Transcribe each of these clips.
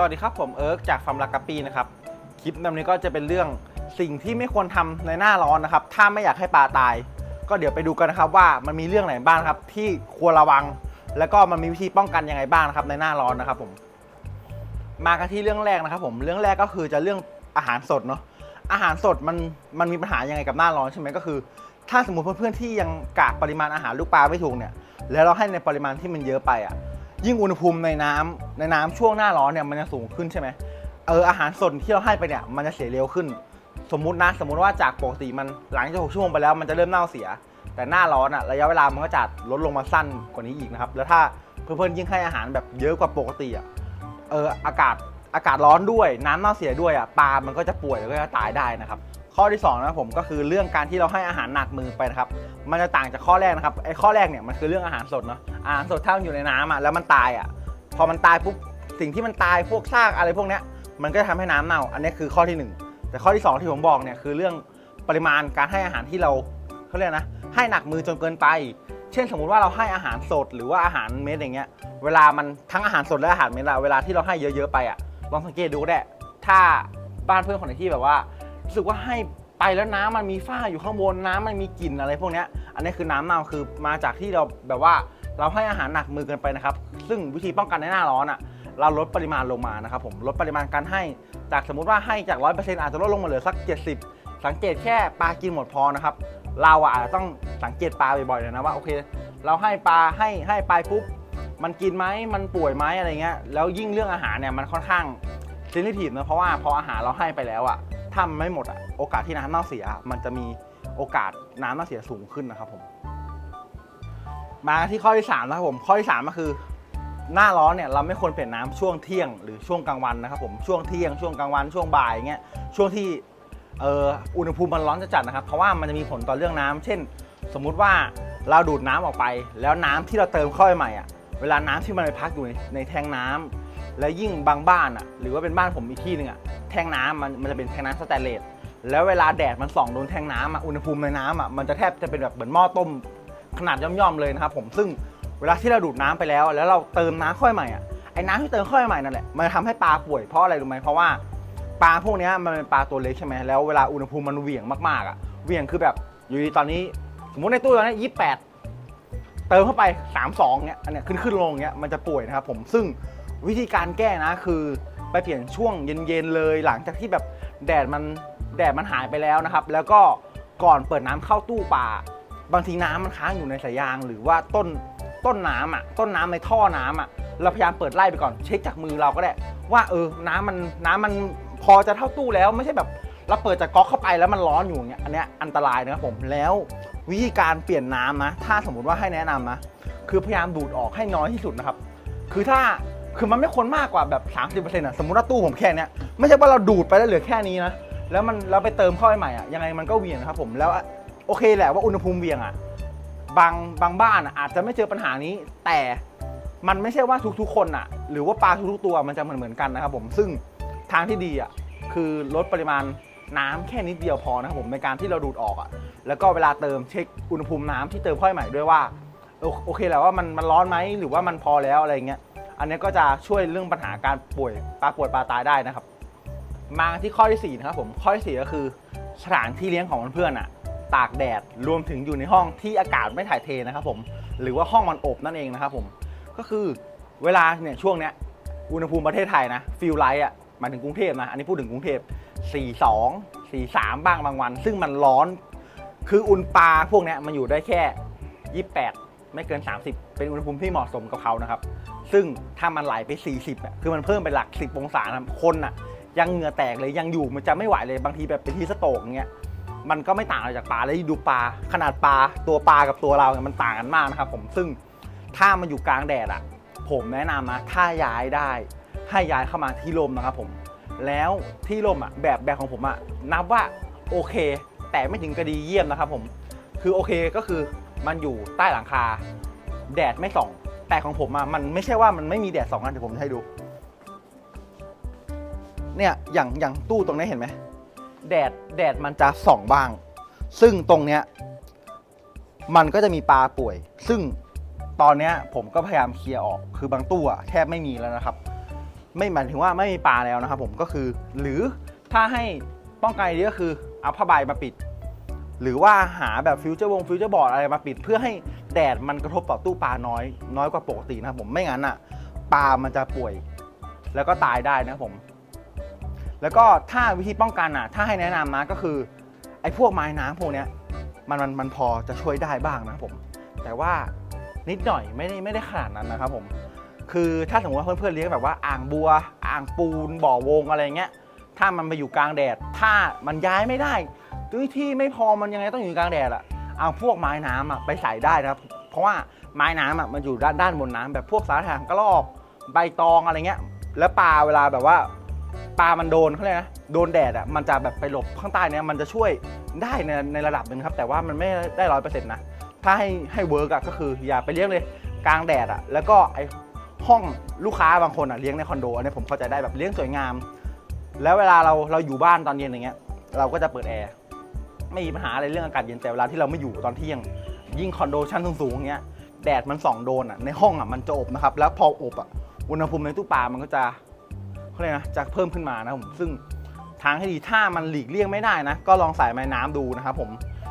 สวัสดีครับ ผมเอิร์กจากฟาร์มลักกะปีนะครับ คลิปแบบนี้ก็จะเป็นเรื่องสิ่งที่ไม่ควรทำในหน้าร้อนนะครับ ถ้าไม่อยากให้ปลาตาย ก็เดี๋ยวไปดูกันนะครับว่ามันมีเรื่องไหนบ้างครับ ที่ควรระวัง แล้วก็มันมีวิธีป้องกันยังไงบ้างนะครับ ในหน้าร้อนนะครับผม มากันที่เรื่องแรกนะครับ ผมเรื่องแรกก็คือจะเรื่องอาหารสดเนาะอาหารสดมันมันมีปัญหายังไงกับหน้าร้อนใช่ไหมก็คือ ถ้าสมมติเพื่อนๆที่ยังกะปริมาณอาหารลูกปลาไม่ถูกเนี่ย แล้วเราให้ในปริมาณที่มันเยอะไปอะ ยิ่งอุณหภูมิในน้ำในน้ำช่วงหน้าร้อนเนี่ยมันจะสูงขึ้นใช่ไหมเอออาหารสดที่เราให้ไปเนี่ยมันจะเสียเร็วขึ้น สมมุตินะสมมุติว่าจากปกติมันหลังจากหกชั่วโมงไปแล้วมันจะเริ่มเน่าเสีย แต่หน้าร้อนอะระยะเวลามันก็จะลดลงมาสั้นกว่านี้อีกนะครับแล้วถ้าเพื่อนๆยิ่งให้อาหารแบบเยอะกว่าปกติอะเอออากาศอากาศร้อนด้วยน้ำเน่าเสียด้วยอะปลามันก็จะป่วยแล้วก็จะตายได้นะครับ ข้อที่2นะครับผมก็คือเรื่องการที่เราให้อาหารหนักมือไปนะครับมันจะต่างจากข้อแรกนะครับไอ้ข้อแรกเนี่ยมันคือเรื่องอาหารสดเนาะอาหารสดถ้ามันอยู่ในน้ำอะแล้วมันตายอะพอมันตายปุ๊บสิ่งที่มันตายพวกซากอะไรพวกเนี้ยมันก็จะทำให้น้ำเน่า อันนี้คือข้อที่หนึ่งแต่ข้อที่สองที่ผมบอกเนี่ยคือเรื่องปริมาณการให้อาหารที่เราเขาเรียกนะให้หนักมือจนเกินไป เช่นสมมุติว่าเราให้อาหารสดหรือว่าอาหารเม็ดอย่างเงี้ยเวลามันทั้งอาหารสดและอาหารเม็ดอะเวลาที่เราให้เยอะๆไปอะลองสังเกตดูได้ถ้าบ้านเพื่อนคนไหนที่แบบว่า รู้สึกว่าให้ไปแล้วน้ำมันมีฝ้าอยู่ข้างบนน้ำมันมีกลิ่นอะไรพวกเนี้ยอันนี้คือน้ำเน่าคือมาจากที่เราแบบว่าเราให้อาหารหนักมือเกินไปนะครับ ซึ่งวิธีป้องกันในหน้าร้อนอะเราลดปริมาณลงมานะครับผมลดปริมาณการให้จากสมมุติว่าให้จาก 100%อาจจะลดลงมาเหลือสัก 70 สังเกตแค่ปลากินหมดพอนะครับ เราอะอาจจะต้องสังเกตปลาบ่อยๆเลยนะว่าโอเค เราให้ปลาให้ให้ไปปุ๊บ มันกินไหมมันป่วยไหมอะไรเงี้ยแล้วยิ่งเรื่องอาหารเนี่ยมันค่อนข้างเซนซิทีฟนะเพราะว่าพออาหารเราให้ไปแล้วอะ ถ้าไม่หมดอะโอกาสที่น้ำเน่าเสีย มันจะมีโอกาสน้ำเน่าเสียสูงขึ้นนะครับผมมาที่ข้อที่3นะครับผมข้อที่ 3 ก็คือ หน้าร้อนเนี่ยเราไม่ควรเปลี่ยนน้ำช่วงเที่ยงหรือช่วงกลางวันนะครับผมช่วงเที่ยงช่วงกลางวันช่วงบ่ายอย่างเงี้ยช่วงที่เอออุณหภูมิมันร้อนจัดนะครับ เพราะว่ามันจะมีผลต่อเรื่องน้ำเช่น สมมุติว่าเราดูดน้ำออกไป แล้วน้ำที่เราเติมเข้าไปใหม่อะเวลาน้ำที่มันไปพักอยู่ในในแทงน้ำ แล้วยิ่งบางบ้านอะหรือว่าเป็นบ้านผมอีกที่หนึ่งอะแทงน้ำมันมันจะเป็นแทงน้ำสแตนเลสแล้วเวลาแดดมันส่องโดนแทงน้ำอะอุณหภูมิในน้ำอะมันจะแทบจะเป็นแบบเหมือนหม้อต้มขนาดย่อมๆเลยนะครับผมซึ่งเวลาที่เราดูดน้ำไปแล้ว แล้วเราเติมน้ำเข้าไปใหม่อะไอ้น้ำที่เติมเข้าไปใหม่นั่นแหละมันจะทำให้ปลาป่วยเพราะอะไรรู้ไหมเพราะว่าปลาพวกนี้มันเป็นปลาตัวเล็กใช่ไหมแล้วเวลาอุณหภูมิมันเหวี่ยงมากๆอะเหวี่ยงคือแบบอยู่ดีตอนนี้สมมติในตู้ตอนนี้ยี่แปดเติมเข้าไป3ามสองเนี้ยอันเนี้ยขึ้นขึ้นลงเนี้ยมันจะป่วยนะครับผมซึ่ง วิธีการแก้นะคือไปเปลี่ยนช่วงเย็นๆเลย หลังจากที่แบบแดดมันแดดมันหายไปแล้วนะครับ แล้วก็ก่อนเปิดน้ำเข้าตู้ปลาบางทีน้ำมันค้างอยู่ในสายยาง หรือว่าต้นต้นน้ำอะต้นน้ำในท่อน้ำอะเราพยายามเปิดไล่ไปก่อนเช็คจากมือเราก็ได้ ว่าเออน้ำมันน้ำมันพอจะเท่าตู้แล้วไม่ใช่แบบเราเปิดจากก๊อกเข้าไปแล้วมันร้อนอยู่อย่างเงี้ยอันเนี้ยอันตรายนะครับผมแล้ววิธีการเปลี่ยนน้ำนะ ถ้าสมมุติว่าให้แนะนำนะ คือพยายามดูดออกให้น้อยที่สุดนะครับ คือถ้า คือมันไม่ควรมากกว่าแบบ 30%อะสมมติว่าตู้ผมแค่เนี้ยไม่ใช่ว่าเราดูดไปแล้วเหลือแค่นี้นะแล้วมันเราไปเติมเข้าไปใหม่อะยังไงมันก็เวียงนะครับผมแล้วโอเคแหละว่าอุณหภูมิเวียงอะบางบางบ้านอะอาจจะไม่เจอปัญหานี้ แต่มันไม่ใช่ว่าทุกๆ คนอะ หรือว่าปลาทุกๆตัวมันจะเหมือนเหมือนกันนะครับผมซึ่งทางที่ดีอะคือลดปริมาณน้ำแค่นิดเดียวพอนะครับผมในการที่เราดูดออกอะ่ะแล้วก็เวลาเติมเช็คอุณหภูมิน้ำที่เติมเข้าไปใหม่ด้วยว่าโอโอเคแหละว่ามันมันร้อนไหมหรือว่ามันพอแล้วอะไรเงี้ย อันนี้ก็จะช่วยเรื่องปัญหาการป่วยปลาป่วยปลาตายได้นะครับ มาที่ข้อที่4นะครับผมข้อที่4ก็คือสถานที่เลี้ยงของเพื่อนๆอะตากแดดรวมถึงอยู่ในห้องที่อากาศไม่ถ่ายเทนะครับผมหรือว่าห้องมันอบนั่นเองนะครับผมก็คือเวลาเนี่ยช่วงเนี้ยอุณหภูมิประเทศไทยนะฟิลไลท์อะหมายถึงกรุงเทพนะอันนี้พูดถึงกรุงเทพ42 43 บ้างบางวัน ซึ่งมันร้อนคืออุณปลาพวกเนี้ยมันอยู่ได้แค่ 28 ไม่เกิน 30 เป็นอุณหภูมิที่เหมาะสมกับเขานะครับ ซึ่งถ้ามันไหลไป 40อะคือมันเพิ่มไปหลัก 10 องศานะคนอะ ยังเหงื่อแตกเลยยังอยู่มันจะไม่ไหวเลยบางทีแบบเป็นที่สโตกอย่างเงี้ยมันก็ไม่ต่างอะไรจากปลาแล้วดูปลาขนาดปลาตัวปลากับตัวเราเนี่ยมันต่างกันมากนะครับผมซึ่งถ้ามันอยู่กลางแดดอะ ผมแนะนำนะถ้าย้ายได้ ให้ย้ายเข้ามาที่ลมนะครับผม แล้วที่ลมอะแบบแบบของผมอะนับว่าโอเค แต่ไม่ถึงกระดีเยี่ยมนะครับผม คือโอเคก็คือมันอยู่ใต้หลังคา แดดไม่ส่อง แต่ของผมอะมันไม่ใช่ว่ามันไม่มีแดดสองกันเดี๋ยวผมจะให้ดู เนี่ยอย่างอย่างตู้ตรงนี้เห็นไหมแดดแดดมันจะส่องบ้าง ซึ่งตรงเนี้ยมันก็จะมีปลาป่วย ซึ่งตอนเนี้ยผมก็พยายามเคลียร์ออก คือบางตู้อะแทบไม่มีแล้วนะครับ ไม่หมายถึงว่าไม่มีปลาแล้วนะครับ ผมก็คือ หรือถ้าให้ป้องกันดีก็คือเอาผ้าใบมาปิด หรือว่าหาแบบฟิวเจอร์วงฟิวเจอร์บอร์ดอะไรมาปิดเพื่อให้ แดดมันกระทบต่อตู้ปลาน้อย น้อยกว่าปกตินะครับผมไม่งั้นอะปลามันจะป่วย แล้วก็ตายได้นะครับผม แล้วก็ถ้าวิธีป้องกันอะ ถ้าให้แนะนำนะก็คือ ไอ้พวกไม้น้ำพวกเนี้ยมันมันมันพอจะช่วยได้บ้างนะครับผม แต่ว่านิดหน่อยไม่ได้ไม่ได้ขนาดนั้นนะครับผม คือถ้าสมมติว่าเพื่อนๆเลี้ยงแบบว่าอ่างบัว อ่างปูนบ่อวงอะไรเงี้ยถ้ามันไปอยู่กลางแดด ถ้ามันย้ายไม่ได้ด้วยที่ไม่พอมันยังไงต้องอยู่กลางแดดอะ เอาพวกไม้น้ำอะไปใส่ได้นะครับ เพราะว่าไม้น้ำอะมันอยู่ด้านด้านบนน้ำแบบพวกสาหางกระรอกใบตองอะไรเงี้ย แล้วปลาเวลาแบบว่าปลามันโดนเขาเรียกนะโดนแดดอะมันจะแบบไปหลบข้างใต้เนี้ยมันจะช่วยได้ในในระดับหนึ่งครับ แต่ว่ามันไม่ได้ร้อยเปอร์เซ็นต์นะ ถ้าให้ให้เวิร์กอะก็คืออย่าไปเลี้ยงเลยกลางแดดอะแล้วก็ไอห้องลูกค้าบางคนอะเลี้ยงในคอนโดอันนี้ผมเข้าใจได้แบบเลี้ยงสวยงาม แล้วเวลาเราเราอยู่บ้านตอนเย็นอย่างเงี้ยเราก็จะเปิดแอร์ ไม่มีปัญหาอะไรเรื่องอากาศเย็นแต่เวลาที่เราไม่อยู่ตอนเที่ยง ยิ่งคอนโดชั้นสูงๆอย่างเงี้ยแดดมันส่องโดนอะในห้องอะมันจะอบนะครับแล้วพออบอะอุณหภูมิในตู้ปลามันก็จะเขาเรียกนะจะเพิ่มขึ้นมานะผมซึ่งทางให้ดีถ้ามันหลีกเลี่ยงไม่ได้นะ ก็ลองใส่ไม้น้ำดูนะครับผม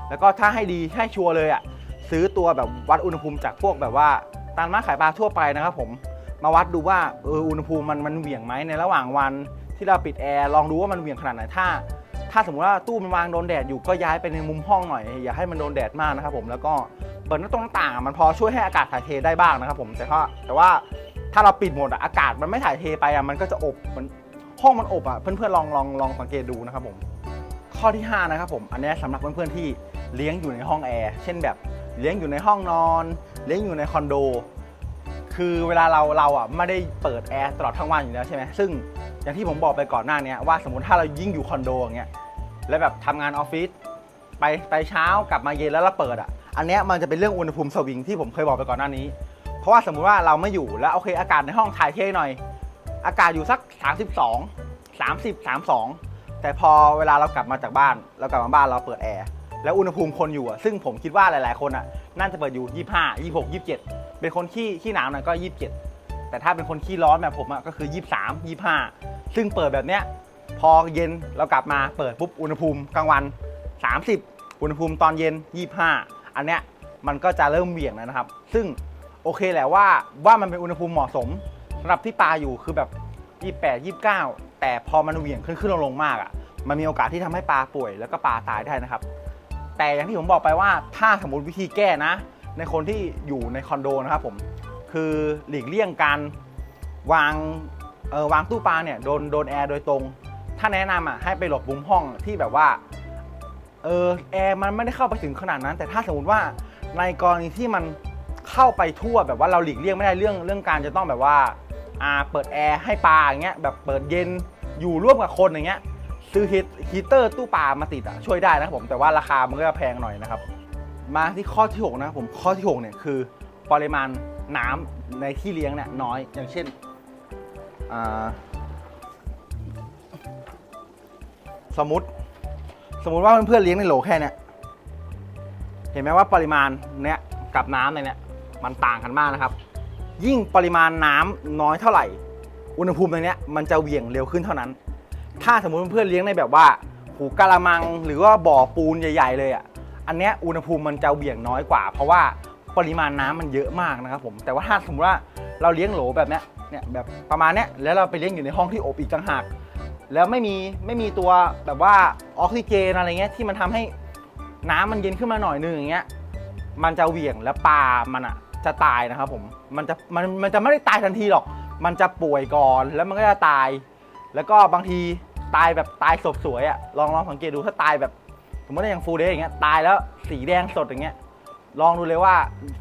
แล้วก็ถ้าให้ดีให้ชัวร์เลยอะซื้อตัวแบบวัดอุณหภูมิจากพวกแบบว่าตามร้านขายปลาทั่วไปนะครับผมมาวัดดูว่าเอออุณหภูมิมันมันเหวี่ยงไหมในระหว่างวันที่เราปิดแอร์ลองดูว่ามันเหวี่ยงขนาดไหนถ้า ถ้าสมมติว่าตู้มันวางโดนแดดอยู่ก็ย้ายไปในมุมห้องหน่อย อย่าให้มันโดนแดดมากนะครับผมแล้วก็เปิดหน้าต่างหน้าต่างมันพอช่วยให้อากาศถ่ายเทได้บ้างนะครับผมแต่ก็แต่ว่าถ้าเราปิดหมดอะอากาศมันไม่ถ่ายเทไปอะมันก็จะอบมันห้องมันอบอะเพื่อนๆลองลองลองสังเกตดูนะครับผม ข้อที่ห้านะครับผมอันนี้สำหรับเพื่อนๆที่เลี้ยงอยู่ในห้องแอร์เช่นแบบเลี้ยงอยู่ในห้องนอน เลี้ยงอยู่ในคอนโด คือเวลาเราเราอะไม่ได้เปิดแอร์ตลอดทั้งวันอยู่แล้วใช่ไหมซึ่งอย่างที่ผมบอกไปก่อนหน้านี้ว่าสมมติถ้าเรายิ่งอยู่คอนโดอย่างเงี้ย แล้วแบบทำงานออฟฟิศไปไปเช้ากลับมาเย็นแล้วเราเปิดอะ อันเนี้ยมันจะเป็นเรื่องอุณหภูมิสวิงที่ผมเคยบอกไปก่อนหน้านี้ เพราะว่าสมมุติว่าเราไม่อยู่แล้วโอเคอากาศในห้องถ่ายเทหน่อย อากาศอยู่สัก 32 30 32 แต่พอเวลาเรากลับมาจากบ้าน เรากลับมาบ้านเราเปิดแอร์แล้วอุณหภูมิคนอยู่อะซึ่งผมคิดว่าหลาย ๆ คนอะน่าจะเปิดอยู่ 25 26 27 เป็นคนขี้ขี้หนาวหน่อยก็ 27 แต่ถ้าเป็นคนขี้ร้อนแบบผมอะก็คือ 23 25 ซึ่งเปิดแบบเนี้ย พอเย็นเรากลับมาเปิดปุ๊บอุณหภูมิกลางวัน 30 อุณหภูมิตอนเย็น 25 อันเนี้ยมันก็จะเริ่มเหวี่ยงแล้วนะครับ ซึ่งโอเคแหละว่าว่ามันเป็นอุณหภูมิเหมาะสมสำหรับที่ปลาอยู่คือแบบ 28 29 แต่พอมันเหวี่ยงขึ้นขึ้นลงลงมากอะมันมีโอกาสที่ทำให้ปลาป่วยแล้วก็ปลาตายได้นะครับ แต่อย่างที่ผมบอกไปว่าถ้าสมมติวิธีแก้นะ ในคนที่อยู่ในคอนโดนะครับผมคือหลีกเลี่ยงการวางเออวางตู้ปลาเนี่ยโดนโดนแอร์โดยตรง ถ้าแนะนำอะให้ไปหลบมุมห้องที่แบบว่า เออแอร์มันไม่ได้เข้าไปถึงขนาดนั้น แต่ถ้าสมมติว่าในกรณีที่มันเข้าไปทั่วแบบว่าเราหลีกเลี่ยงไม่ได้เรื่องเรื่องการจะต้องแบบว่าอ่าเปิดแอร์ให้ปลาอย่างเงี้ยแบบเปิดเย็นอยู่ร่วมกับคนอย่างเงี้ยซื้อฮีตฮีเตอร์ตู้ปลามาติดอะช่วยได้นะครับผมแต่ว่าราคามันก็จะแพงหน่อยนะครับ มาที่ข้อที่6นะผมข้อที่6เนี่ยคือปริมาณน้ำในที่เลี้ยงเนี่ยน้อยอย่างเช่นอ่า สมมติ สมมติว่าเพื่อนๆเลี้ยงในโหลแค่เนี้ยเห็นไหมว่าปริมาณเนี้ยกับน้ำในเนี้ยมันต่างกันมากนะครับ ยิ่งปริมาณน้ำน้อยเท่าไหร่ อุณหภูมิในเนี้ยมันจะเหวี่ยงเร็วขึ้นเท่านั้น ถ้าสมมติเพื่อนๆเลี้ยงในแบบว่าหูกะละมัง หรือว่าบ่อปูนใหญ่ ๆ เลยอะอันเนี้ยอุณหภูมิมันจะเหวี่ยงน้อยกว่า เพราะว่าปริมาณน้ำมันเยอะมากนะครับผมแต่ว่าถ้าสมมติว่าเราเลี้ยงโหลแบบเนี้ยเนี่ยแบบประมาณเนี้ยแล้วเราไปเลี้ยงอยู่ในห้องที่อบอีกต่างหาก แล้วไม่มีไม่มีตัวแบบว่าออกซิเจนอะไรเงี้ยที่มันทำให้น้ำมันเย็นขึ้นมาหน่อยนึงอย่างเงี้ยมันจะเหวี่ยงแล้วปลามันอะจะตายนะครับผมมันจะมันมันจะไม่ได้ตายทันทีหรอก มันจะป่วยก่อนแล้วมันก็จะตาย แล้วก็บางทีตายแบบตายสดสวยอะลองลองสังเกตดูถ้าตายแบบสมมติว่าอย่างฟูเดย์อย่างเงี้ยตายแล้วสีแดงสดอย่างเงี้ยลองดูเลยว่า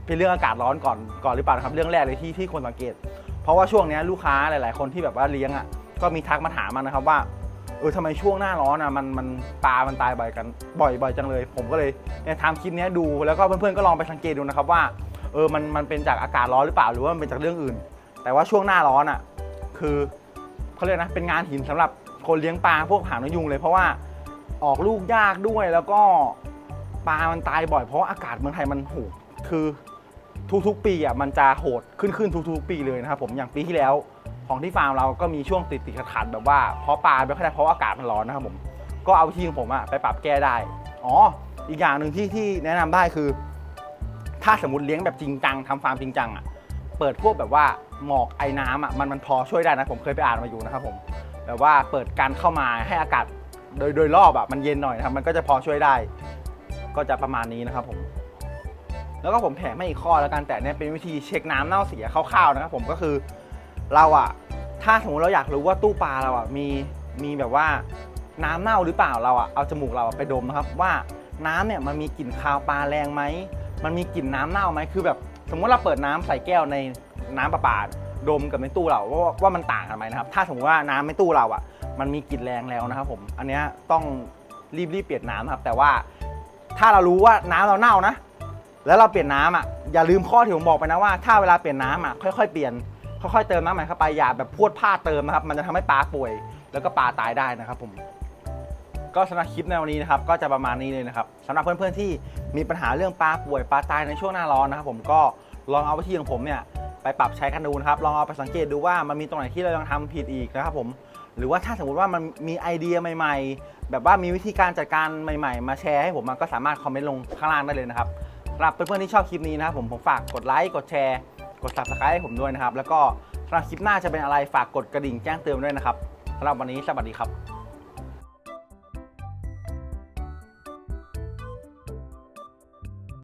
เป็นเรื่องอากาศร้อนก่อนก่อนหรือเปล่าครับเรื่องแรกเลยที่ที่ควรสังเกต เพราะว่าช่วงนี้ลูกค้าหลาย ๆ คนที่แบบว่าเลี้ยงอะ ก็มีทักมาถามมานะครับว่าเออทำไมช่วงหน้าร้อนอะมันมันปลา มันตายบ่อยกันบ่อยบ่อยจังเลย ผมก็เลยเนี่ยทำคลิปนี้ดูแล้วก็เพื่อนๆก็ลองไปสังเกตดูนะครับว่าเออมันมันเป็นจากอากาศร้อนหรือเปล่าหรือว่ามันเป็นจากเรื่องอื่น แต่ว่าช่วงหน้าร้อนอะคือเขาเรียกนะเป็นงานหินสำหรับคนเลี้ยงปลาพวกหางนกยุงเลย เพราะว่าออกลูกยากด้วยแล้วก็ปลา มันตายบ่อยเพราะอากาศเมืองไทยมันโหคือทุกๆปีอะมันจะโหดขึ้นขึ้นทุกๆ ปีเลยนะครับผมอย่างปีที่แล้ว ของที่ฟาร์มเราก็มีช่วงติดติดขัดแบบว่าเพราะปลาไม่ค่อยได้เพราะอากาศมันร้อนนะครับผม ก็เอาวิธีของผมอะไปปรับแก้ได้ อ๋อ อีกอย่างหนึ่งที่ที่แนะนำได้คือ ถ้าสมมติเลี้ยงแบบจริงจังทำฟาร์มจริงจังอะเปิดพวกแบบว่าหมอกไอ้น้ำอะมันมันพอช่วยได้นะผมเคยไปอ่านมาอยู่นะครับผมแบบว่าเปิดการเข้ามาให้อากาศโดยโดยรอบอะมันเย็นหน่อยนะครับมันก็จะพอช่วยได้ ก็จะประมาณนี้นะครับผม แล้วก็ผมแถมให้อีกข้อแล้วกันแต่เนี่ยเป็นวิธีเช็คน้ำเน่าเสียคร่าวๆนะครับผมก็คือ เราอะถ้าสมมติเราอยากรู้ว่าตู้ปลาเราอะมีมีแบบว่าน้ำเน่าหรือเปล่าเราอะเอาจมูกเราไปดมนะครับว่าน้ำเนี่ยมันมีกลิ่นคาวปลาแรงไหมมันมีกลิ่นน้ำเน่าไหมคือแบบสมมติเราเปิดน้ำใส่แก้วในน้ำประปาดมกับในตู้เราว่าว่ามันต่างกันไหมนะครับ ถ้าสมมติว่าน้ำในตู้เราอะมันมีกลิ่นแรงแล้วนะครับ ผมอันเนี้ยต้องรีบรีบเปลี่ยนน้ำครับ แต่ว่าถ้าเรารู้ว่าน้ำเราเน่านะ แล้วเราเปลี่ยนน้ำอะอย่าลืมข้อที่ผมบอกไปนะว่า ถ้าเวลาเปลี่ยนน้ำอะค่อย ๆ เปลี่ยน ค่อยๆเติมน้ำใหม่เข้าไปอย่าแบบพวดพลาเติมนะครับ มันจะทำให้ปลาป่วย แล้วก็ปลาตายได้นะครับ ผม ก็สำหรับคลิปในวันนี้นะครับ ก็จะประมาณนี้เลยนะครับสำหรับเพื่อนๆที่มีปัญหาเรื่องปลาป่วยปลาตายในช่วงหน้าร้อนนะครับผมก็ลองเอาวิธีของผมเนี่ยไปปรับใช้กันดูนะครับ ลองเอาไปสังเกตดูว่ามันมีตรงไหนที่เรายังทำผิดอีกนะครับ ผม หรือว่าถ้าสมมติว่ามันมีไอเดียใหม่ ๆ แบบว่ามีวิธีการจัดการใหม่ ๆ มาแชร์ให้ผมมันก็สามารถคอมเมนต์ลงข้างล่างได้เลยนะครับสำหรับเพื่อนๆที่ชอบคลิปนี้นะครับผมผมฝากกดไลค์กดแชร์ กด subscribe ให้ผมด้วยนะครับ แล้วก็สำหรับคลิปหน้าจะเป็นอะไรฝากกดกระดิ่งแจ้งเตือนด้วยนะครับสำหรับวันนี้สวัสดีครับ